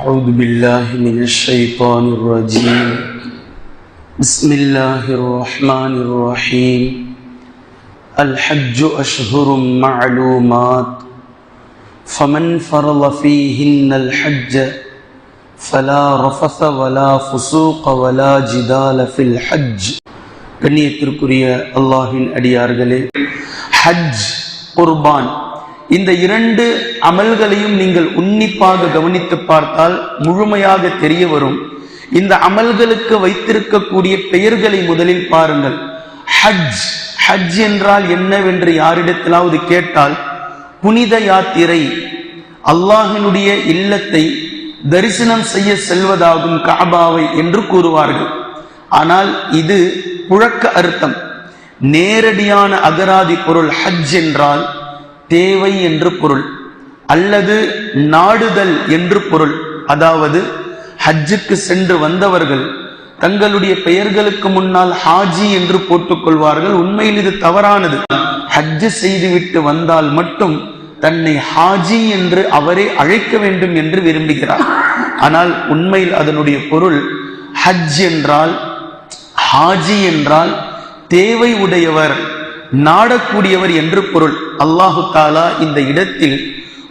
أعوذ بالله من الشيطان الرجيم بسم الله الرحمن الرحيم الحج أشهر معلومات فمن فرض فيهن الحج فلا رفث ولا فسوق ولا جدال في الحج கண்ணியத்திற்குரிய அல்லாஹின் அடியார்களே ஹஜ் குர்பான் இந்த இரண்டு அமல்களையும் நீங்கள் உன்னிப்பாக கவனித்து பார்த்தால் முழுமையாக தெரிய வரும். இந்த அமல்களுக்கு வைத்திருக்கக்கூடிய பெயர்களை முதலில் பாருங்கள். ஹஜ். ஹஜ் என்றால் என்னவென்று யாரிடத்திலாவது கேட்டால் புனித யாத்திரை அல்லாஹினுடைய இல்லத்தை தரிசனம் செய்ய செல்வதாகும் காபாவை என்று கூறுவார்கள். ஆனால் இது புழக்க அர்த்தம். நேரடியான அகராதி பொருள் ஹஜ் என்றால் தேவை என்று பொருள் அல்லது நாடுதல் என்று பொருள். அதாவது ஹஜ்ஜுக்கு சென்று வந்தவர்கள் தங்களுடைய பெயர்களுக்கு முன்னால் ஹாஜி என்று போட்டுக்கொள்வார்கள் உண்மையில் இது தவறானது. ஹஜ்ஜு செய்துவிட்டு வந்தால் மட்டும் தன்னை ஹாஜி என்று அவரே அழைக்க வேண்டும் என்று விரும்புகிறார். ஆனால் உண்மையில் அதனுடைய பொருள் ஹஜ் என்றால் ஹாஜி என்றால் தேவை உடையவர் நாடக்கூடியவர் என்று பொருள். அல்லாஹு தாலா இந்த இடத்தில்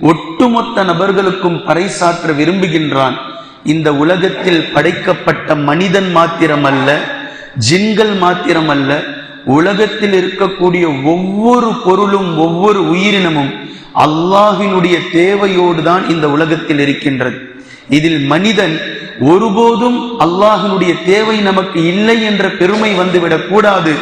ஒட்டுமொத்த நபர்களுக்கும் பறைசாற்ற விரும்புகின்றான். இந்த உலகத்தில் படைக்கப்பட்ட மனிதன் மாத்திரமல்ல ஜின்கள் மாத்திரமல்ல உலகத்தில் இருக்கக்கூடிய ஒவ்வொரு பொருளும் ஒவ்வொரு உயிரினமும் அல்லாஹினுடைய தேவையோடு தான் இந்த உலகத்தில் இருக்கின்றது. இதில் மனிதன் ஒருபோதும் அல்லாஹினுடைய தேவை நமக்கு இல்லை என்ற பெருமை வந்துவிடக் கூடாது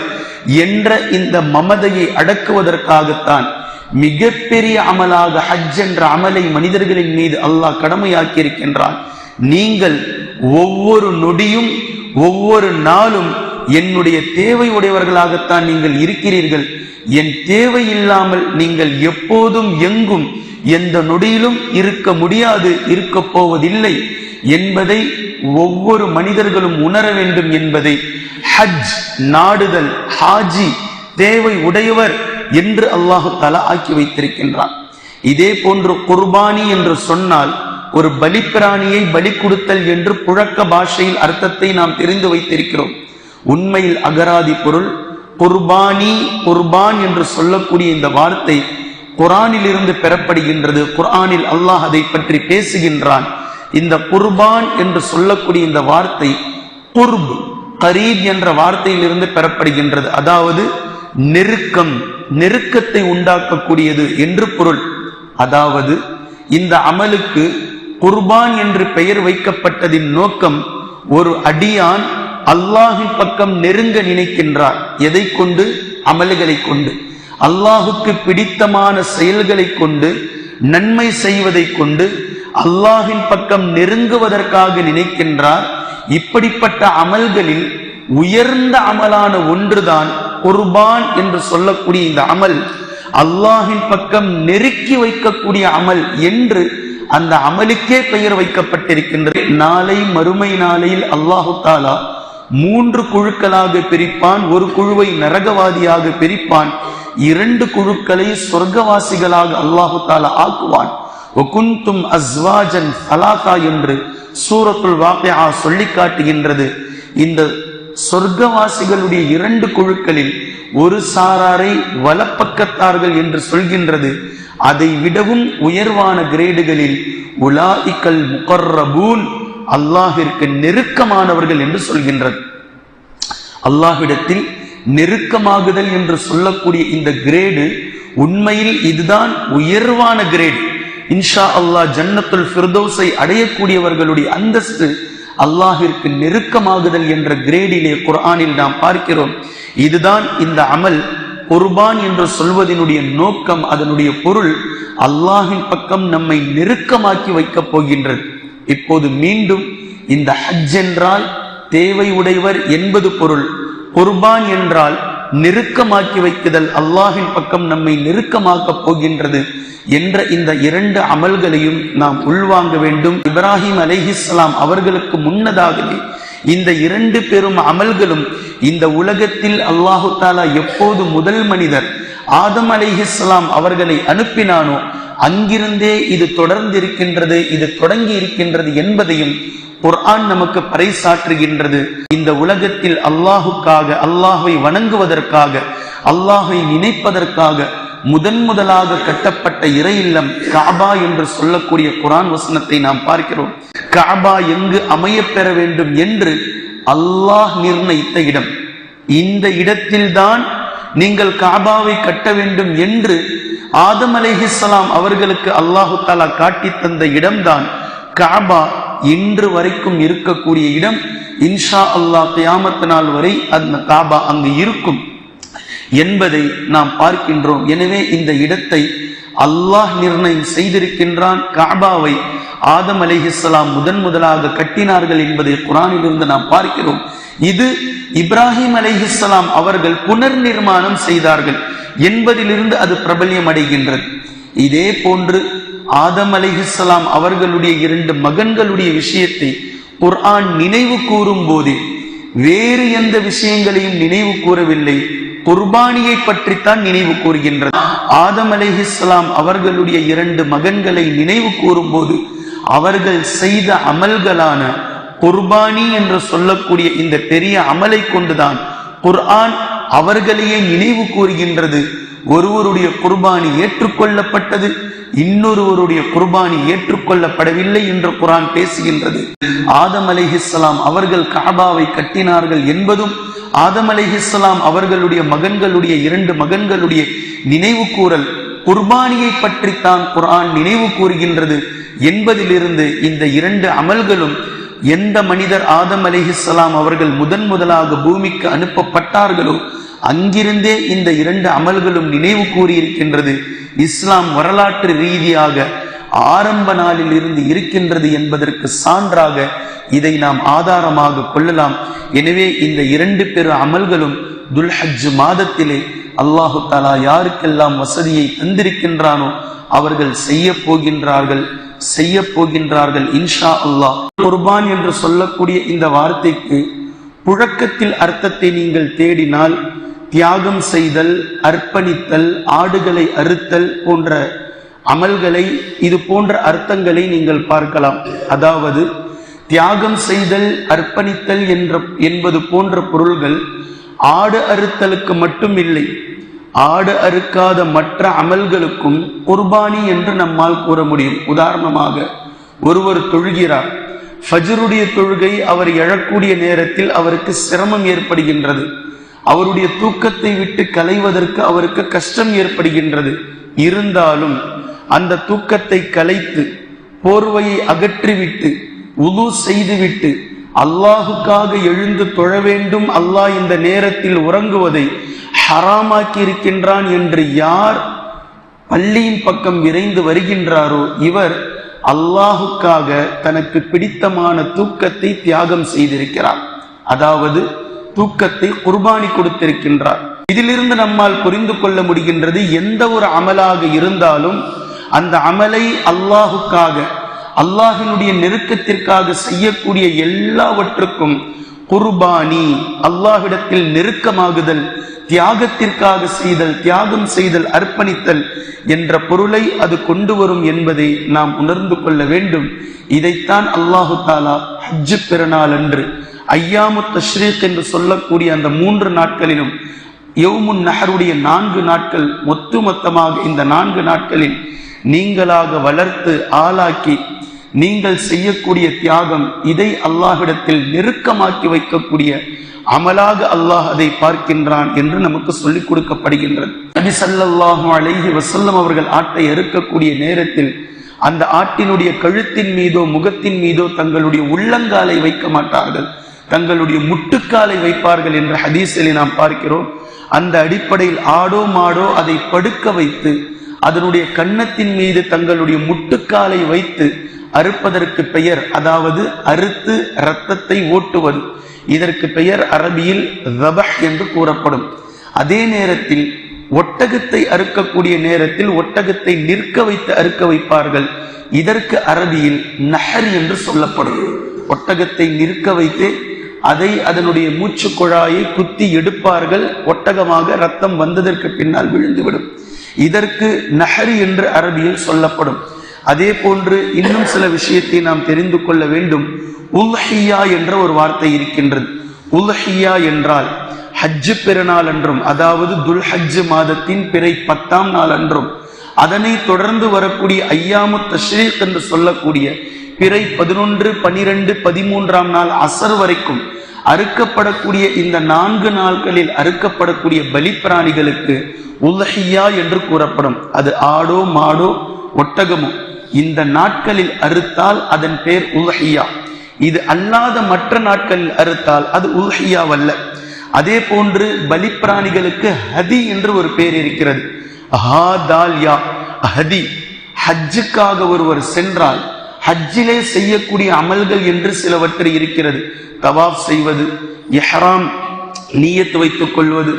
என்ற இந்த மமதையை அடக்குவதற்காகத்தான் மிகப்பெரிய அமலாக ஹஜ் என்ற அமலை மனிதர்களின் மீது அல்லாஹ் கடமையாக்கி இருக்கின்றான் நீங்கள் ஒவ்வொரு நொடியும் ஒவ்வொரு நாளும் என்னுடைய தேவை உடையவர்களாகத்தான் நீங்கள் இருக்கிறீர்கள். என் தேவை இல்லாமல் நீங்கள் எப்போதும் எங்கும் எந்த நொடியிலும் இருக்க முடியாது இருக்க போவதில்லை என்பதை ஒவ்வொரு மனிதர்களும் உணர வேண்டும் என்பதை ஹஜ் நாடுதல் ஹாஜி தேவை உடையவர் என்று அல்லாஹு தலா ஆக்கி வைத்திருக்கின்றான். இதே போன்று குர்பானி என்று சொன்னால் ஒரு பலிப்பிராணியை பலி கொடுத்தல் என்று புழக்க பாஷையில் அர்த்தத்தை நாம் தெரிந்து வைத்திருக்கிறோம். உண்மையில் அகராதி பொருள் குர்பானி குர்பான் என்று சொல்லக்கூடிய இந்த வார்த்தை குரானில் இருந்து பெறப்படுகின்றது. குர்ஆனில் அல்லாஹ் அதை பற்றி பேசுகின்றான். இந்த குர்பான் என்று சொல்லக்கூடிய இந்த வார்த்தை குர்ப் கரீப் என்ற வார்த்தையிலிருந்து பெறப்படுகின்றது. அதாவது நெருக்கம் நெருக்கத்தை உண்டாக்கக்கூடியது என்று பொருள். அதாவது இந்த அமலுக்கு குர்பான் என்று பெயர் வைக்கப்பட்டதின் நோக்கம் ஒரு அடியான் அல்லாஹின் பக்கம் நெருங்க நினைக்கின்றார். எதை கொண்டு? அமல்களை கொண்டு. அல்லாஹுக்கு பிடித்தமான செயல்களை கொண்டு நன்மை செய்வதை கொண்டு அல்லாஹின் பக்கம் நெருங்குவதற்காக நினைக்கின்றார். இப்படிப்பட்ட அமல்களில் உயர்ந்த அமலான ஒன்றுதான் குர்பான் என்று சொல்லக்கூடிய இந்த அமல். அல்லாஹின் பக்கம் நெருக்கி வைக்கக்கூடிய அமல் என்று அந்த அமலுக்கே பெயர் வைக்கப்பட்டிருக்கின்றது. நாளை மறுமை நாளையில் அல்லாஹு தாலா மூன்று குழுக்களாக பிரிப்பான் ஒரு குழுவை நரகவாதியாக பிரிப்பான் இரண்டு குழுக்களை சொர்க்கவாசிகளாக அல்லாஹு தாலா ஆக்குவான். ஒகுந்தும் அஸ்வாஜன் சலாசா என்று சூரத்துல் வாக்கியா சொல்லி காட்டுகின்றது. இந்த சொர்க்கவாசிகளுடைய இரண்டு குழுக்களில் ஒரு சாராரை வலப்பக்கத்தார்கள் என்று சொல்கின்றது. அதை விடவும் உயர்வான கிரேடுகளில் உலாஇக்கல் முகர்ரபூன் அல்லாஹிற்கு நெருக்கமானவர்கள் என்று சொல்கின்றது. அல்லாஹ்விடத்தில் நெருக்கமாகுதல் என்று சொல்லக்கூடிய இந்த கிரேடு உண்மையில் இதுதான் உயர்வான கிரேடு. இன்ஷா அல்லாஹ் ஜன்னத்துல் ஃபிர்தோஸை அடையக்கூடியவர்களுடைய அந்தஸ்து அல்லாஹிற்கு நெருக்கமாகுதல் என்ற கிரேடிலே குர்ஆனில் நாம் பார்க்கிறோம். இதுதான் இந்த அமல். குர்பான் என்று சொல்வதனுடைய நோக்கம் அதனுடைய பொருள் அல்லாஹின் பக்கம் நம்மை நெருக்கமாக்கி வைக்கப் போகின்றது. இப்போது மீண்டும் இந்த ஹஜ் என்றால் தேவை உடையவர் என்பது பொருள். குர்பான் என்றால் நெருக்கமாக்கி வைக்குதல் அல்லாஹின் பக்கம் நம்மை நெருக்கமாக்கப் போகின்றது என்ற இந்த இரண்டு அமல்களையும் நாம் உள்வாங்க வேண்டும். இப்ராஹிம் அலைஹிஸ்லாம் அவர்களுக்கு முன்னதாகவே இந்த இரண்டு பெரும் அமல்களும் இந்த உலகத்தில் அல்லாஹு தாலா எப்போது முதல் மனிதர் ஆதம் அலைஹிஸ்லாம் அவர்களை அனுப்பினானோ அங்கிருந்தே இது தொடர்ந்து இருக்கின்றது இது தொடங்கி இருக்கின்றது என்பதையும் குர்ஆன் நமக்கு பறைசாற்றுகின்றது. இந்த உலகத்தில் அல்லாஹுக்காக அல்லாஹை வணங்குவதற்காக அல்லாஹை நினைப்பதற்காக முதன் முதலாக கட்டப்பட்ட இறை இல்லம் காபா என்று சொல்லக்கூடிய குரான் வசனத்தை நாம் பார்க்கிறோம். காபா எங்கு அமைய பெற வேண்டும் என்று அல்லாஹ் நிர்ணயித்த இடம். இந்த இடத்தில்தான் நீங்கள் காபாவை கட்ட வேண்டும் என்று ஆதம் அலேஹிஸ்லாம் அவர்களுக்கு அல்லாஹு தாலா காட்டி தந்த இடம்தான் காபா. இன்று வரைக்கும் இருக்கக்கூடிய இடம் இன்ஷா அல்லாஹ் கியாமத் நாள் வரை அந்த காபா அங்கு இருக்கும் என்பதை நாம் பார்க்கின்றோம். எனவே இந்த இடத்தை அல்லாஹ் நிர்ணயம் செய்திருக்கின்றான். காபாவை ஆதம் அலைஹிஸ்ஸலாம் முதன் முதலாக கட்டினார்கள் என்பதை குரானிலிருந்து நாம் பார்க்கிறோம். இது இப்ராஹிம் அலைஹிஸ்ஸலாம் அவர்கள் புனர் நிர்மாணம் செய்தார்கள் என்பதிலிருந்து அது பிரபல்யம் அடைகின்றது. இதே போன்று ஆதம் அலைஹிஸ்ஸலாம் அவர்களுடைய இரண்டு மகன்களுடைய விஷயத்தை குர்ஆன் நினைவு கூறும் வேறு எந்த விஷயங்களையும் நினைவு கூறவில்லை. குர்பானியை பற்றித்தான் நினைவு கூறுகின்றது. ஆதம் அலைஹிஸ்ஸலாம் அவர்களுடைய இரண்டு மகன்களை நினைவு கூறும்போது அவர்கள் செய்த அமல்களான குர்பானி என்று சொல்லக்கூடிய இந்த பெரிய அமலை கொண்டுதான் குர்ஆன் அவர்களையே நினைவு கூறுகின்றது. ஒருவருடைய குர்பானி ஏற்றுக்கொள்ளப்பட்டது. இன்னொருவருடைய குர்பானி ஏற்றுக்கொள்ளப்படவில்லை என்று குரான் பேசுகின்றது. ஆதம் அலைஹிஸ்ஸலாம் அவர்கள் காபாவை கட்டினார்கள் என்பதும் ஆதம் அலைஹிஸ்ஸலாம் அவர்களுடைய மகன்களுடைய இரண்டு மகன்களுடைய நினைவு கூறல் குர்பானியை பற்றித்தான் குரான் நினைவு கூறுகின்றது என்பதிலிருந்து இந்த இரண்டு அமல்களும் எந்த மனிதர் ஆதம் அலிஹிஸ்லாம் அவர்கள் முதன் முதலாக பூமிக்கு அனுப்பப்பட்டார்களோ அங்கிருந்தே இந்த இரண்டு அமல்களும் நினைவு கூறியிருக்கின்றது. இஸ்லாம் வரலாற்று ரீதியாக ஆரம்ப நாளில் இருந்து இருக்கின்றது என்பதற்கு சான்றாக இதை நாம் ஆதாரமாக கொள்ளலாம். எனவே இந்த இரண்டு பெரு அமல்களும் துல்ஹஜ் மாதத்திலே அல்லாஹு தாலா யாருக்கெல்லாம் வசதியை தந்திருக்கின்றானோ அவர்கள் செய்ய போகின்றார்கள் செய்ய போகின்றார்கள் இன்ஷா அல்லாஹ். குர்பான் என்று சொல்லக்கூடிய இந்த வார்த்தைக்கு புழக்கத்தில் அர்த்தத்தை நீங்கள் தேடினால் தியாகம் செய்தல் அர்ப்பணித்தல் ஆடுகளை அறுத்தல் போன்ற அமல்களை இது போன்ற அர்த்தங்களை நீங்கள் பார்க்கலாம். அதாவது தியாகம் செய்தல் அர்ப்பணித்தல் என்ற என்பது போன்ற பொருள்கள் ஆடு அறுத்தலுக்கு மட்டும் இல்லை ஆடு அறுக்காத மற்ற அமல்களுக்கும் குர்பானி என்று நம்மால் கூற முடியும். உதாரணமாக ஒருவர் தொழுகிறார். ஃபஜருடைய தொழுகை அவர் எழக்கூடிய நேரத்தில் அவருக்கு சிரமம் ஏற்படுகின்றது. அவருடைய தூக்கத்தை விட்டு கலைவதற்கு அவருக்கு கஷ்டம் ஏற்படுகின்றது. இருந்தாலும் அந்த தூக்கத்தை கலைத்து போர்வையை அகற்றிவிட்டு உது செய்துவிட்டு அல்லாஹுக்காக எழுந்து தொழ வேண்டும். அல்லாஹ் இந்த நேரத்தில் உறங்குவதை ஹராமாக்கி இருக்கின்றான் என்று யார் பள்ளியின் பக்கம் விரைந்து வருகின்றாரோ இவர் அல்லாஹுக்காக தனக்கு பிடித்தமான தூக்கத்தை தியாகம் செய்திருக்கிறார். அதாவது தூக்கத்தை குர்பானி கொடுத்திருக்கின்றார். இதிலிருந்து நம்மால் புரிந்து கொள்ள முடிகின்றது எந்த ஒரு அமலாக இருந்தாலும் அந்த அமலை அல்லாஹுக்காக அல்லாஹினுடைய நெருக்கத்திற்காக செய்யக்கூடிய எல்லாவற்றுக்கும் குர்பானி அல்லாஹிடத்தில் நெருக்கமாகுதல் தியாகத்திற்காக செய்தல் தியாகம் செய்தல் அர்ப்பணித்தல் என்ற பொருளை அது கொண்டு வரும் என்பதை நாம் உணர்ந்து கொள்ள வேண்டும். இதைத்தான் அல்லாஹு தாலா ஹஜ்ஜு பெருநாள் அன்று ஐயாமு தஷ்ரீக் என்று சொல்லக்கூடிய அந்த மூன்று நாட்களிலும் யவுமுன் நகருடைய நான்கு நாட்கள் ஒத்துமொத்தமாக இந்த நான்கு நாட்களில் நீங்களாக வளர்த்து ஆளாக்கி நீங்கள் செய்யக்கூடிய தியாகம் இதை அல்லாஹிடத்தில் நெருக்கமாக்கி வைக்கக்கூடிய அமலாக அல்லாஹ் அதை பார்க்கின்றான் என்று நமக்கு சொல்லிக் கொடுக்கப்படுகின்றது. நபி ஸல்லல்லாஹு அலைஹி அவர்கள் ஆட்டை அறுக்கக்கூடிய நேரத்தில் அந்த ஆட்டினுடைய கழுத்தின் மீதோ முகத்தின் மீதோ தங்களுடைய உள்ளங்காலை வைக்க மாட்டார்கள். தங்களுடைய முட்டுக்காலை வைப்பார்கள் என்ற ஹதீஸில் நாம் பார்க்கிறோம். அந்த அடிப்படையில் ஆடோ மாடோ அதை படுக்க வைத்து அதனுடைய கன்னத்தின் மீது தங்களுடைய முட்டுக்காலை வைத்து அறுப்பதற்கு பெயர் அதாவது அறுத்து இரத்தத்தை ஓட்டுவது. இதற்கு பெயர் அரபியில் ரபஹ் என்று கூறப்படும். அதே நேரத்தில் ஒட்டகத்தை அறுக்கக்கூடிய நேரத்தில் ஒட்டகத்தை நிற்க வைத்து அறுக்க வைப்பார்கள். இதற்கு அரபியில் நஹர் என்று சொல்லப்படும். ஒட்டகத்தை நிற்க வைத்து அதை அதனுடைய மூச்சு குழாயை குத்தி எடுப்பார்கள். ஒட்டகமாக ரத்தம் வந்ததற்கு பின்னால் விழுந்துவிடும். இதற்கு நஹரி என்று அரபியில் சொல்லப்படும். அதே போன்று இன்னும் சில விஷயத்தை நாம் தெரிந்து கொள்ள வேண்டும். உல்ஹியா என்ற ஒரு வார்த்தை இருக்கின்றது. உல்ஹியா என்றால் ஹஜ்ஜு பெருநாள் அன்றும் அதாவது துல்ஹஜ்ஜு மாதத்தின் பிறை பத்தாம் நாள் அன்றும் அதனை தொடர்ந்து வரக்கூடிய ஐயாமு தஷ்ரீக் என்று சொல்லக்கூடிய பிறை பதினொன்று பனிரெண்டு பதிமூன்றாம் நாள் அசர் வரைக்கும் அறுக்கப்படக்கூடிய இந்த நான்கு நாட்களில் அறுக்கப்படக்கூடிய பலிப்பிராணிகளுக்கு உலஹியா என்று கூறப்படும். அது ஆடோ மாடோ ஒட்டகமோ. இந்த நாட்களில் அறுத்தால் அதன் பேர் உலஹியா. இது அல்லாத மற்ற நாட்களில் அறுத்தால் அது உல்ஹியாவல்ல. அதே போன்று பலிப்பிராணிகளுக்கு ஹதி என்று ஒரு பேர் இருக்கிறது. ஹாதால்யா ஹதி ஹஜ்ஜுக்காக ஒருவர் சென்றால் ஹஜ்ஜிலே செய்யக்கூடிய அமல்கள் என்று சிலவற்றை இருக்கிறது. தவாப் செய்வது எஹராம் நீயத்து வைத்துக் கொள்வது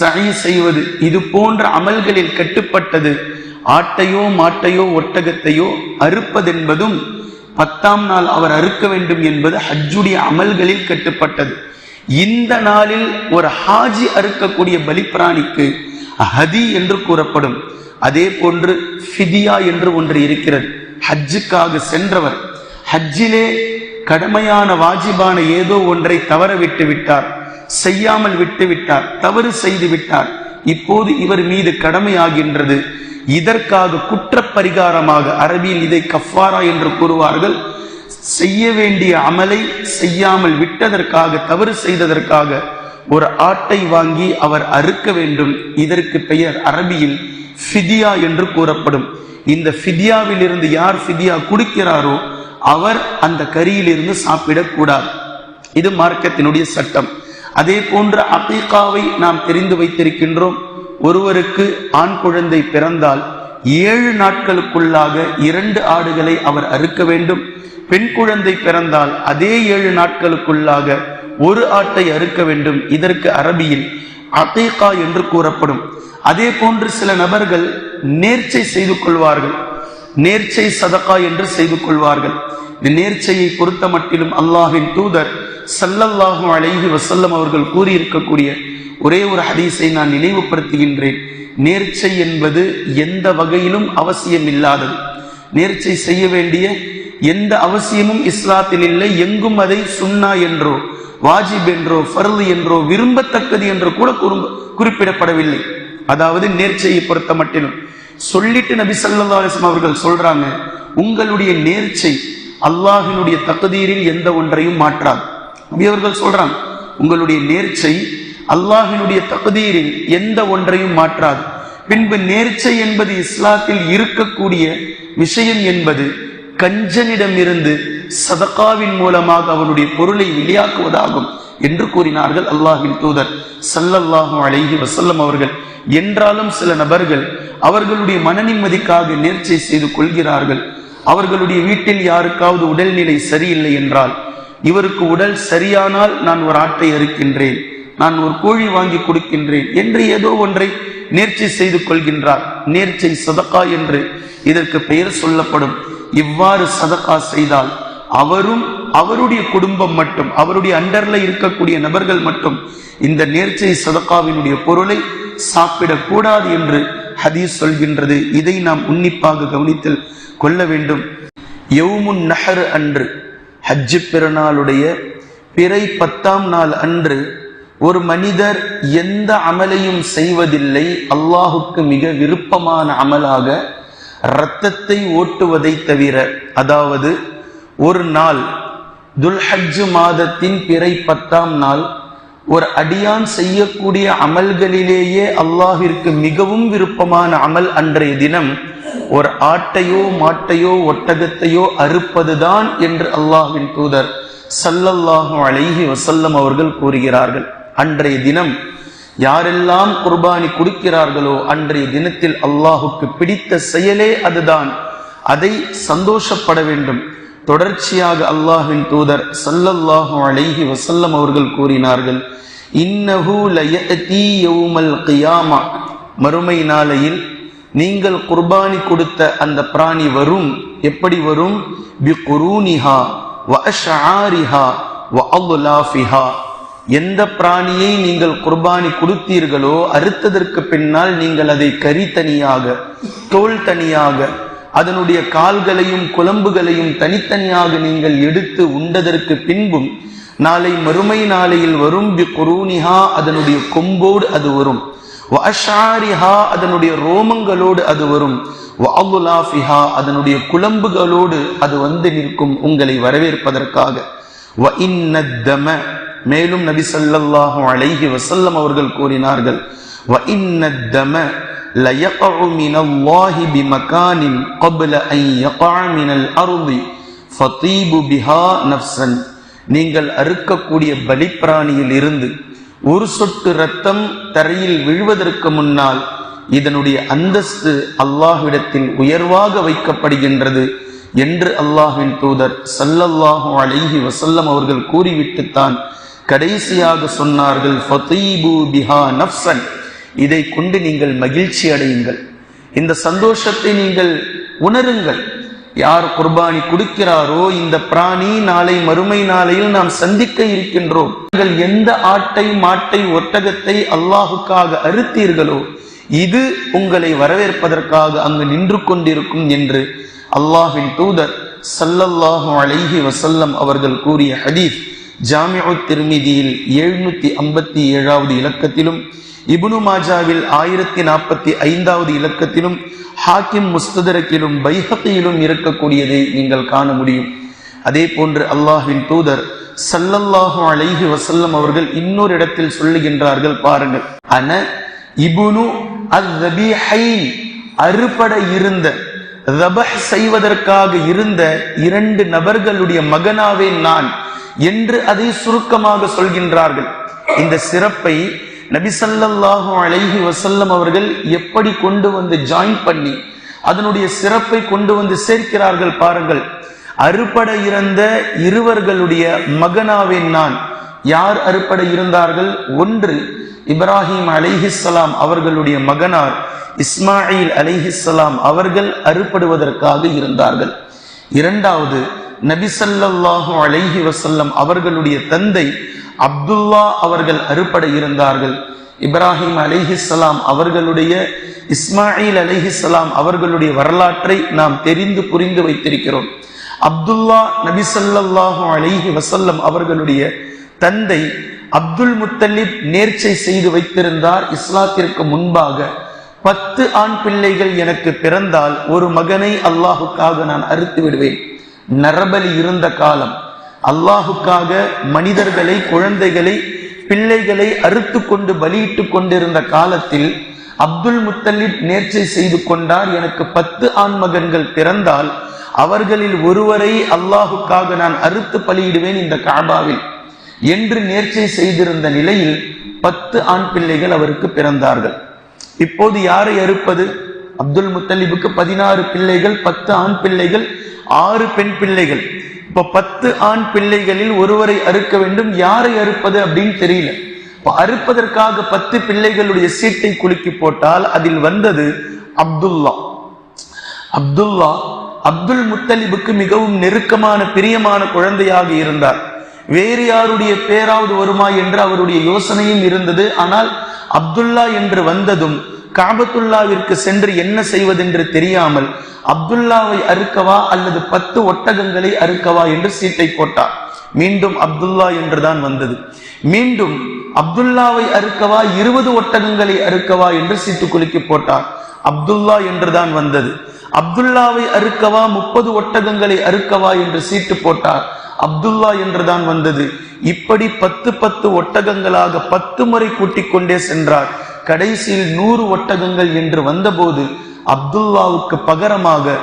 சகி செய்வது இது போன்ற அமல்களில் கட்டுப்பட்டது. ஆட்டையோ மாட்டையோ ஒட்டகத்தையோ அறுப்பதென்பதும் பத்தாம் நாள் அவர் அறுக்க வேண்டும் என்பது ஹஜ்ஜுடைய அமல்களில் கட்டுப்பட்டது. இந்த நாளில் ஒரு ஹாஜி அறுக்கக்கூடிய பலிப்பிராணிக்கு ஹதி என்று கூறப்படும். அதே போன்று ஃபிதியா என்று ஒன்று இருக்கிறது. ஹஜ்ஜுக்காக சென்றவர். ஹஜ்ஜிலே கடமையான வாஜிபான ஏதோ ஒன்றை தவற விட்டு விட்டார். செய்யாமல் விட்டு விட்டார். தவறு செய்து விட்டார். இப்போது இவர் மீது கடமையாகின்றது இதற்காக குற்ற பரிகாரமாக அரபியில் இதை கஃபாரா என்று கூறுவார்கள். செய்ய வேண்டிய அமலை செய்யாமல் விட்டதற்காக தவறு செய்ததற்காக ஒரு ஆட்டை வாங்கி அவர் அறுக்க வேண்டும். இதற்கு பெயர் அரபியில் ஃபிதியா என்று கூறப்படும். இந்த ஃபிதியாவில் இருந்து யார் ஃபிதியா குடிக்கிறாரோ அவர் அந்த கரியிலிருந்து சாப்பிடக்கூடாது. இது மார்க்கத்தினுடைய சட்டம். அதே போன்ற அகீகாவை நாம் தெரிந்து வைத்திருக்கின்றோம். ஒருவருக்கு ஆண் குழந்தை பிறந்தால் ஏழு நாட்களுக்குள்ளாக இரண்டு ஆடுகளை அவர் அறுக்க வேண்டும். பெண் குழந்தை பிறந்தால் அதே ஏழு நாட்களுக்குள்ளாக ஒரு ஆட்டை அறுக்க வேண்டும். இதற்கு அரபியில் அகீகா என்று கூறப்படும். அதே போன்று சில நபர்கள் நேர்ச்சை செய்து கொள்வார்கள். நேர்ச்சை சதகா என்று செய்து கொள்வார்கள். இந்த நேர்ச்சையை பொறுத்த மட்டிலும் அல்லாஹின் தூதர் சல்லல்லாஹு அலைஹி வசல்லம் அவர்கள் கூறியிருக்கக்கூடிய ஒரே ஒரு ஹதீஸை நான் நினைவுபடுத்துகின்றேன். நேர்ச்சை என்பது எந்த வகையிலும் அவசியம் இல்லாதது நேர்ச்சை செய்ய வேண்டிய எந்த அவசியமும் இஸ்லாத்தில் இல்லை. எங்கும் அதை சுன்னா என்றோ வாஜிப் என்றோ ஃபர்லு என்றோ விரும்பத்தக்கது என்றோ கூட குறிப்பிடப்படவில்லை. அதாவது நேர்ச்சையை பொறுத்த மட்டிலும். சொல்லிட்டு நபி சல்லா அலிஸ்லாம் அவர்கள் சொல்றாங்க உங்களுடைய நேர்ச்சை அல்லாஹினுடைய தகுதியில் எந்த ஒன்றையும் மாற்றாது. நபி அவர்கள் சொல்றாங்க உங்களுடைய நேர்ச்சை அல்லாஹினுடைய தகுதியில் எந்த ஒன்றையும் மாற்றாது. பின்பு நேர்ச்சை என்பது இஸ்லாத்தில் இருக்கக்கூடிய விஷயம் என்பது கஞ்சனிடமிருந்து சதக்காவின் மூலமாக அவனுடைய பொருளை வெளியாக்குவதாகும் என்று கூறினார்கள் அல்லாஹின் தூதர். சல்லல்லாஹு அலைஹி வசல்லம் அவர்கள் என்றாலும் சில நபர்கள் அவர்களுடைய மன நிம்மதிக்காக நேர்ச்சை செய்து கொள்கிறார்கள். அவர்களுடைய வீட்டில் யாருக்காவது உடல்நிலை சரியில்லை என்றால் இவருக்கு உடல் சரியானால் நான் ஒரு ஆட்டை அறுக்கின்றேன் நான் ஒரு கோழி வாங்கி கொடுக்கின்றேன் என்று ஏதோ ஒன்றை நேர்ச்சை செய்து கொள்கின்றார். நேர்ச்சை சதக்கா என்று இதற்கு பெயர் சொல்லப்படும். இவ்வாறு சதக்கா செய்தால் அவரும் அவருடைய குடும்பம் மட்டும் அவருடைய அண்டர்ல இருக்கக்கூடிய நபர்கள் மட்டும் இந்த நேர்ச்சை சதக்காவினுடைய பொருளை சாப்பிடக்கூடாது என்று ஹதீஸ் சொல்கின்றது. இதை நாம் உன்னிப்பாக கவனித்தல் கொள்ள வேண்டும். யவுமுன் நஹர் அன்று ஹஜ்ஜு பிறநாளுடைய பிறை பத்தாம் நாள் அன்று ஒரு மனிதர் எந்த அமலையும் செய்வதில்லை. அல்லாஹுக்கு மிக விருப்பமான அமலாக இரத்தத்தை ஓட்டுவதை தவிர அதாவது ஒரு நாள் துல்ஹஜ் மாதத்தின் பிறை பத்தாம் நாள் ஒரு அடியான் செய்யக்கூடிய அமல்களிலேயே அல்லாஹிற்கு மிகவும் விருப்பமான அமல் அன்றைய தினம் ஒரு ஆட்டையோ மாட்டையோ ஒட்டகத்தையோ அறுப்பதுதான் என்று அல்லாஹின் தூதர் சல்லல்லாஹு அலைஹி வசல்லம் அவர்கள் கூறுகிறார்கள். அன்றைய தினம் யாரெல்லாம் குர்பானி கொடுக்கிறார்களோ அன்றைய தினத்தில் அல்லாஹுக்கு பிடித்த செயலே அதுதான். அதை சந்தோஷப்பட வேண்டும். தொடர்ச்சியாக அல்லாஹின் தூதர் சல்லல்லாஹு அலைஹி வசல்லம் அவர்கள் கூறினார்கள் இன்னஹு கியாமா. மறுமை நாளையில் நீங்கள் குர்பானி கொடுத்த அந்த பிராணி வரும்? எப்படி வரும்? பி குரூனிஹா வ அஷ்ஆரிஹா வ அல்லாஃபிஹா எந்த பிராணியை நீங்கள் குர்பானி கொடுத்தீர்களோ அறுத்ததற்கு பின்னால் நீங்கள் அதை கறி தனியாக தோல் தனியாக அதனுடைய கால்களையும் குழம்புகளையும் தனித்தனியாக நீங்கள் எடுத்து உண்டதற்கு பின்பும் நாளை மறுமை நாளையில் வரும் பி குரூனிஹா அதனுடைய கொம்போடு அது வரும். வஷாரிஹா அதனுடைய ரோமங்களோடு அது வரும். வஅதுலாஃபிஹா அதனுடைய குழம்புகளோடு அது வந்து நிற்கும் உங்களை வரவேற்பதற்காக. வ இன்னத்தம மேலும் நபி ஸல்லல்லாஹு அலைஹி வசல்லம் அவர்கள் கூறினார்கள். வ இன்னத்தம ليقع من الله بمكان قبل أن يقع من الأرض فطيب بها نفسا நீங்கள் அறுக்கக்கூடிய பலிப்பிராணியில் இருந்து ஒரு சொட்டு ரத்தம் தரையில் விழுவதற்கு முன்னால் இதனுடைய அந்தஸ்து அல்லாஹ்விடத்தில் உயர்வாக வைக்கப்படுகின்றது என்று அல்லாஹ்வின் தூதர் சல்லல்லாஹு அலைஹி வசல்லம் அவர்கள் கூறிவிட்டுத்தான் கடைசியாக சொன்னார்கள் ஃபதீபு பிஹா நஃப்சன் இதை கொண்டு நீங்கள் மகிழ்ச்சி அடையுங்கள். இந்த சந்தோஷத்தை நீங்கள் உணருங்கள். யார் குர்பானி கொடுக்கிறாரோ இந்த பிராணி நாளை மறுமை நாளையில் நாம் சந்திக்க இருக்கின்றோம். நீங்கள் எந்த ஆட்டை மாட்டை ஒட்டகத்தை அல்லாஹுக்காக அறுத்தீர்களோ இது உங்களை வரவேற்பதற்காக அங்கு நின்று கொண்டிருக்கும் என்று அல்லாஹின் தூதர் சல்லல்லாஹு அலைஹி வசல்லம் அவர்கள் கூறிய ஹதீஸ். ஜாமிஉ திருமிதியில் எழுநூத்தி ஐம்பத்தி ஏழாவது இலக்கத்திலும் இபுனு மாஜாவில் ஆயிரத்தி நாற்பத்தி ஐந்தாவது இலக்கத்திலும் ஹாக்கிம் முஸ்ததரக்கிலும் பைஹத்தையிலும் இருக்கக்கூடியதை நீங்கள் காண முடியும். அதே போன்று அல்லாஹின் தூதர் சல்லல்லாஹு அலைஹி வசல்லம் அவர்கள் இன்னொரு இடத்தில் சொல்லுகின்றார்கள் பாருங்கள். அன இபுனு அஸ்ஸபீஹைன் அறுபட இருந்த ரபஹ் செய்வதற்காக இருந்த இரண்டு நபர்களுடைய மகனாவே நான் என்று அதை சுருக்கமாக சொல்கின்றார்கள். இந்த சிறப்பை நபிசல்லாஹும் அழகி வசல்லம் அவர்கள் எப்படி கொண்டு வந்து ஜாயின் பண்ணி அதனுடைய சிறப்பை கொண்டு வந்து சேர்க்கிறார்கள் பாருங்கள். அறுபட இறந்த இருவர்களுடைய மகனாவேன் நான். யார் அறுபட இருந்தார்கள்? ஒன்று இப்ராஹிம் அலிஹிஸ்லாம் அவர்களுடைய மகனார். இஸ்மாயில் அலிஹிஸ்லாம் அவர்கள் அறுபடுவதற்காக இருந்தார்கள். இரண்டாவது நபிசல்லாஹு அலைஹி வசல்லம் அவர்களுடைய தந்தை அப்துல்லா அவர்கள் அறுபட இருந்தார்கள். இப்ராஹிம் அலிஹிஸ்லாம் அவர்களுடைய இஸ்மாயில் அலிஹிஸ்லாம் அவர்களுடைய வரலாற்றை நாம் தெரிந்து புரிந்து வைத்திருக்கிறோம். அப்துல்லா நபிசல்லாஹு அலிஹி வசல்லம் அவர்களுடைய தந்தை அப்துல் முத்தலிப் நேர்ச்சை செய்து வைத்திருந்தார் இஸ்லாத்திற்கு முன்பாக. பத்து ஆண் பிள்ளைகள் எனக்கு பிறந்தால் ஒரு மகனை அல்லாஹுக்காக நான் அறுத்து விடுவேன். நரபலி இருந்த காலம். அல்லாஹுக்காக மனிதர்களை குழந்தைகளை பிள்ளைகளை அறுத்து கொண்டு பலியிட்டு கொண்டிருந்த காலத்தில் அப்துல் முத்தலிப் நேர்ச்சை செய்து கொண்டார். எனக்கு பத்து ஆண் மகன்கள் பிறந்தால் அவர்களில் ஒருவரை அல்லாஹுக்காக நான் அறுத்து பலியிடுவேன் இந்த காபாவில். என்று நேர்ச்சை செய்திருந்த நிலையில் பத்து ஆண் பிள்ளைகள் அவருக்கு பிறந்தார்கள். இப்போது யாரை அறுப்பது? அப்துல் முத்தலிபுக்கு பதினாறு பிள்ளைகள் பத்து ஆண் பிள்ளைகள் ஆறு பெண் பிள்ளைகள். இப்ப பத்து ஆண் பிள்ளைகளில் ஒருவரை அறுக்க வேண்டும். யாரை அறுப்பது அப்படின்னு தெரியல. இப்ப அறுப்பதற்காக பத்து பிள்ளைகளுடைய சீட்டை குலுக்கி போட்டால் அதில் வந்தது அப்துல்லா. அப்துல்லா அப்துல் முத்தலிபுக்கு மிகவும் நெருக்கமான பிரியமான குழந்தையாக இருந்தார். வேறு யாருடைய பேராவது வருமா என்று அவருடைய யோசனையும் இருந்தது. ஆனால் அப்துல்லா என்று வந்ததும் காபத்துல்லாவிற்கு சென்று என்ன செய்வதென்று தெரியாமல் அப்துல்லாவை அறுக்கவா அல்லது பத்து ஒட்டகங்களை அறுக்கவா என்று சீட்டை போட்டார். மீண்டும் அப்துல்லா என்றுதான் வந்தது. மீண்டும் அப்துல்லாவை அறுக்கவா இருபது ஒட்டகங்களை அறுக்கவா என்று சீட்டு குலுக்கி போட்டார். அப்துல்லா என்றுதான் வந்தது. அப்துல்லாவை அறுக்கவா முப்பது ஒட்டகங்களை அறுக்கவா என்று சீட்டு போட்டார். அப்துல்லா என்றுதான் வந்தது. இப்படி பத்து பத்து ஒட்டகங்களாக பத்து முறை கூட்டிக் கொண்டே சென்றார். கடைசியில் நூறு ஒட்டகங்கள் என்று வந்தபோது அப்துல்லாவுக்கு பகரமாக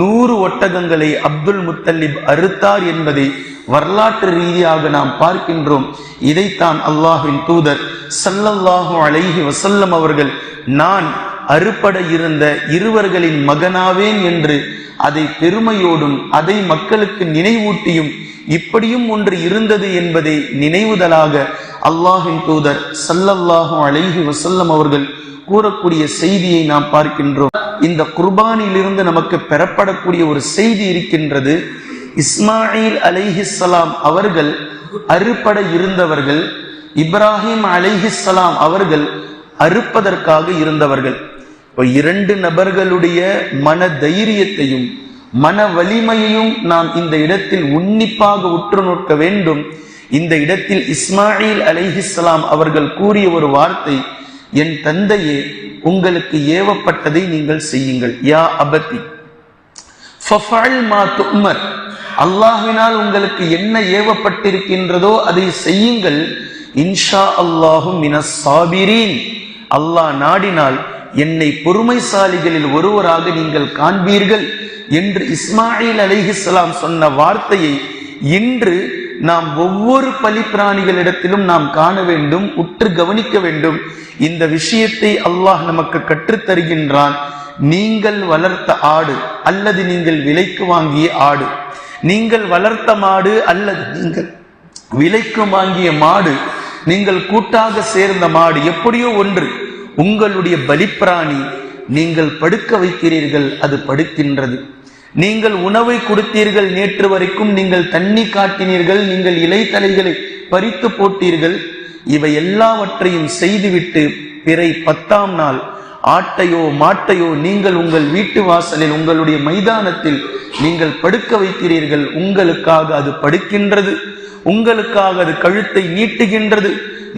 நூறு ஒட்டகங்களை அப்துல் முத்தல்லிப் அறுத்தார் என்பதை வரலாற்று ரீதியாக நாம் பார்க்கின்றோம். இதைத்தான் அல்லாஹின் தூதர் சல்லல்லாஹு அலைஹி வசல்லம் அவர்கள் நான் அறுபட இருந்த இருவர்களின் மகனாவேன் என்று அதை பெருமையோடும் அதை மக்களுக்கு நினைவூட்டியும் இப்படியும் ஒன்று இருந்தது என்பதை நினைவுதலாக அல்லாஹின் தூதர் சல்லல்லாஹு அலைஹி வசல்லம் அவர்கள் கூறக்கூடிய செய்தியை நாம் பார்க்கின்றோம். இந்த குர்பானிலிருந்து நமக்கு பெறப்படக்கூடிய ஒரு செய்தி இருக்கின்றது. இஸ்மாயில் அலைஹிஸ்லாம் அவர்கள் அறுபட இருந்தவர்கள் இப்ராஹிம் அலைஹிஸ்லாம் அவர்கள் அறுப்பதற்காக இருந்தவர்கள். இப்போ இரண்டு நபர்களுடைய மன தைரியத்தையும் மன வலிமையையும் நாம் இந்த இடத்தில் உன்னிப்பாக உற்று நோக்க வேண்டும். இந்த இடத்தில் இஸ்மாயில் அலைஹிஸ்ஸலாம் அவர்கள் கூறிய ஒரு வார்த்தை என் தந்தையே உங்களுக்கு ஏவப்பட்டதை நீங்கள் செய்யுங்கள். யா அபத்தி அல்லாஹினால் உங்களுக்கு என்ன ஏவப்பட்டிருக்கின்றதோ அதை செய்யுங்கள். இன்ஷா அல்லாஹும் அல்லாஹ் நாடினால் என்னை பொறுமைசாலிகளில் ஒருவராக நீங்கள் காண்பீர்கள் என்று இஸ்மாயில் அலிஹிஸ்லாம் சொன்ன வார்த்தையை இன்று நாம் ஒவ்வொரு பலிப்பிராணிகளிடத்திலும் நாம் காண வேண்டும் உற்று கவனிக்க வேண்டும். இந்த விஷயத்தை அல்லாஹ் நமக்கு கற்றுத் தருகின்றான் நீங்கள் வளர்த்த ஆடு அல்லது நீங்கள் விலைக்கு வாங்கிய ஆடு நீங்கள் வளர்த்த மாடு அல்லது நீங்கள் விலைக்கு வாங்கிய மாடு நீங்கள் கூட்டாக சேர்ந்த மாடு எப்படியோ ஒன்று. உங்களுடைய பலிப்பிராணி நீங்கள் படுக்க வைக்கிறீர்கள் அது படுக்கின்றது நீங்கள் உணவை கொடுத்தீர்கள் நேற்று வரைக்கும் நீங்கள் தண்ணி காட்டினீர்கள் நீங்கள் இலைத்தலைகளை பறித்து போட்டீர்கள். இவை எல்லாவற்றையும் செய்துவிட்டு பிறை பத்தாம் நாள் ஆட்டையோ மாட்டையோ நீங்கள் உங்கள் வீட்டு வாசலில் உங்களுடைய மைதானத்தில் நீங்கள் படுக்க வைக்கிறீர்கள் உங்களுக்காக அது படுக்கின்றது. உங்களுக்காக அது கழுத்தை நீட்டுகின்றது.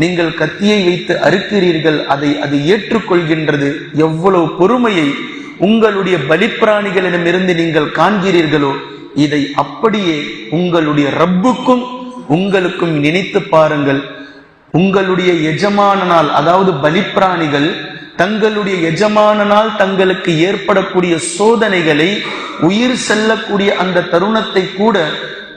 நீங்கள் கத்தியை வைத்து அறுக்கிறீர்கள் அதை அது ஏற்றுக்கொள்கின்றது. எவ்வளவு பொறுமையை உங்களுடைய பலிப்பிராணிகளிடமிருந்து நீங்கள் காண்கிறீர்களோ இதை அப்படியே உங்களுடைய ரப்புக்கும் உங்களுக்கும் நினைத்து பாருங்கள். உங்களுடைய எஜமானனால் அதாவது பலிப்பிராணிகள் தங்களுடைய எஜமானனால் தங்களுக்கு ஏற்படக்கூடிய சோதனைகளை உயிர் செல்லக்கூடிய அந்த தருணத்தை கூட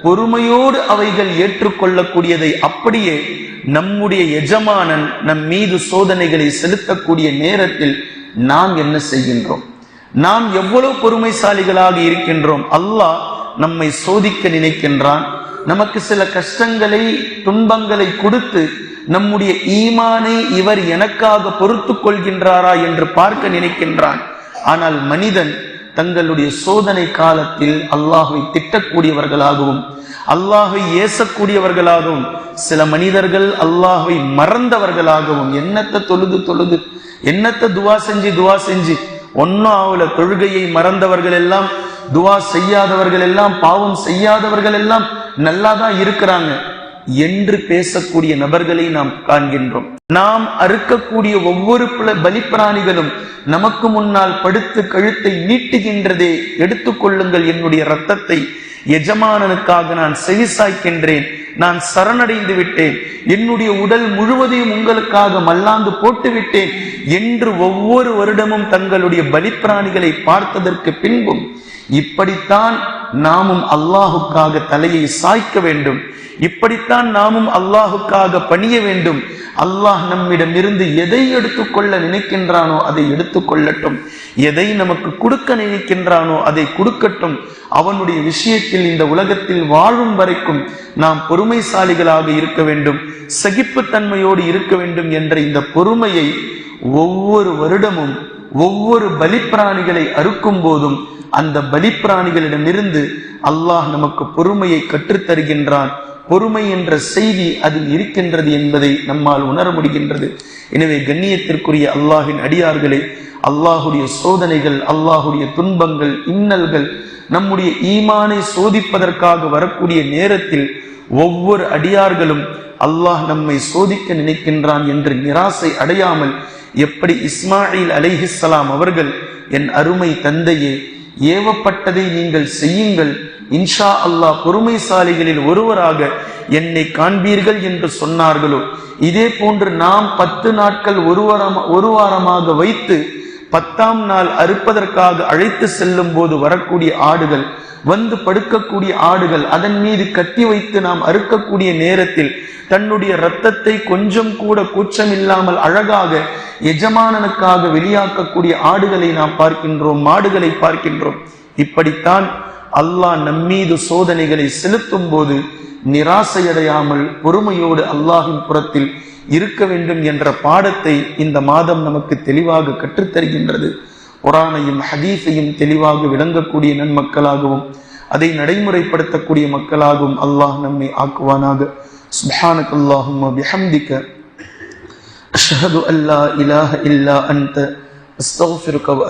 பொறுமையோடு அவைகள் ஏற்றுக்கொள்ளக்கூடியதை அப்படியே நம்முடைய எஜமானன் நம் மீது சோதனைகளை செலுத்தக்கூடிய நேரத்தில் நாம் என்ன செய்கின்றோம்? நாம் எவ்வளவு பொறுமைசாலிகளாக இருக்கின்றோம்? அல்லாஹ் நம்மை சோதிக்க நினைக்கின்றான். நமக்கு சில கஷ்டங்களை துன்பங்களை கொடுத்து நம்முடைய ஈமானை இவர் எனக்காக பொறுத்து கொள்கின்றாரா என்று பார்க்க நினைக்கின்றான். ஆனால் மனிதன் தங்களுடைய சோதனை காலத்தில் அல்லாஹை திட்டக்கூடியவர்களாகவும் அல்லாஹை ஏசக்கூடியவர்களாகவும் சில மனிதர்கள் அல்லாஹை மறந்தவர்களாகவும் என்னத்தை தொழுது தொழுது என்னத்தை துவா செஞ்சு துவா செஞ்சு ஒன்னும் ஆகல தொழுகையை மறந்தவர்கள் எல்லாம் துவா செய்யாதவர்கள் எல்லாம் பாவம் செய்யாதவர்கள் எல்லாம் நல்லா தான் இருக்கிறாங்க என்று பேசக்கூடிய நபர்களை நாம் காண்கின்றோம். நாம் அறுக்கக்கூடிய ஒவ்வொரு பலிப்பிராணிகளும் நமக்கு முன்னால் படுத்து கழுத்தை நீட்டுகின்றதே எடுத்துக்கொள்ளுங்கள் என்னுடைய ரத்தத்தை எஜமானனுக்காக நான் செவிசாய்க்கின்றேன் நான் சரணடைந்து விட்டேன். என்னுடைய உடல் முழுவதையும் உங்களுக்காக மல்லாந்து போட்டு விட்டேன் என்று ஒவ்வொரு வருடமும் தங்களுடைய பலிப்பிராணிகளை பார்த்ததற்கு பின்பும் இப்படித்தான் நாமும் அல்லாஹுக்காக தலையை சாய்க்க வேண்டும். இப்படித்தான் நாமும் அல்லாஹுக்காக பணிய வேண்டும். அல்லாஹ் நம்மிடம் இருந்து எதை எடுத்துக்கொள்ள நினைக்கின்றானோ அதை எடுத்துக்கொள்ளட்டும். எதை நமக்கு கொடுக்க நினைக்கின்றானோ அதை கொடுக்கட்டும். அவனுடைய விஷயத்தில் இந்த உலகத்தில் வாழும் வரைக்கும் நாம் பொறுமைசாலிகளாக இருக்க வேண்டும். சகிப்புத்தன்மையோடு இருக்க வேண்டும் என்ற இந்த பொறுமையை ஒவ்வொரு வருடமும் ஒவ்வொரு பலிப்பிராணிகளை அறுக்கும் போதும் அந்த பலிப்பிராணிகளிடமிருந்து அல்லாஹ் நமக்கு பொறுமையை கற்றுத்தருகின்றான். பொறுமை என்ற செய்தி அதில் இருக்கின்றது என்பதை நம்மால் உணர முடிகின்றது. எனவே கண்ணியத்திற்குரிய அல்லாஹின் அடியார்களே அல்லாஹுடைய சோதனைகள் அல்லாஹுடைய துன்பங்கள் இன்னல்கள் நம்முடைய ஈமானை சோதிப்பதற்காக வரக்கூடிய நேரத்தில் ஒவ்வொரு அடியார்களும் அல்லாஹ் நம்மை சோதிக்க நினைக்கின்றான் என்று நிராசை அடையாமல் எப்படி இஸ்மாயில் அலைஹிஸ்ஸலாம் அவர்கள் என் அருமை தந்தையே ஏவப்பட்டதை நீங்கள் செய்யுங்கள். இன்ஷா அல்லாஹ் பொறுமைசாலிகளில் ஒருவராக என்னை காண்பீர்கள் என்று சொன்னார்களோ. இதே போன்று நாம் பத்து நாட்கள் ஒரு வாரம் ஒரு வாரமாக வைத்து பத்தாம் நாள் அறுப்பதற்காக அழைத்து செல்லும் போது வரக்கூடிய ஆடுகள் வந்து படுக்கக்கூடிய ஆடுகள் அதன் மீது கத்தி வைத்து நாம் அறுக்கக்கூடிய நேரத்தில் தன்னுடைய இரத்தத்தை கொஞ்சம் கூட கூச்சம் இல்லாமல் அழகாக எஜமானனுக்காக வெளியாக்கக்கூடிய ஆடுகளை நாம் பார்க்கின்றோம் மாடுகளை பார்க்கின்றோம். இப்படித்தான் அல்லாஹ் நம்மீது சோதனைகளை செலுத்தும் போது நிராசையடையாமல் பொறுமையோடு அல்லாஹின் புறத்தில் இருக்க வேண்டும் என்ற பாடத்தை இந்த மாதம் நமக்கு தெளிவாக கற்றுத்தருகின்றது. குரானையும் ஹதீஸையும் தெளிவாக விளங்கக்கூடிய நன்மக்களாகவும் அதை நடைமுறைப்படுத்தக்கூடிய மக்களாகவும் அல்லாஹ் நம்மை ஆக்குவானாக. சுபஹானக் அல்லாஹும் பிஹம்திக்க அஷ்ஹது அல்லா இலாஹ இல்லா அந்த அஸ்தஃபிருக்க வ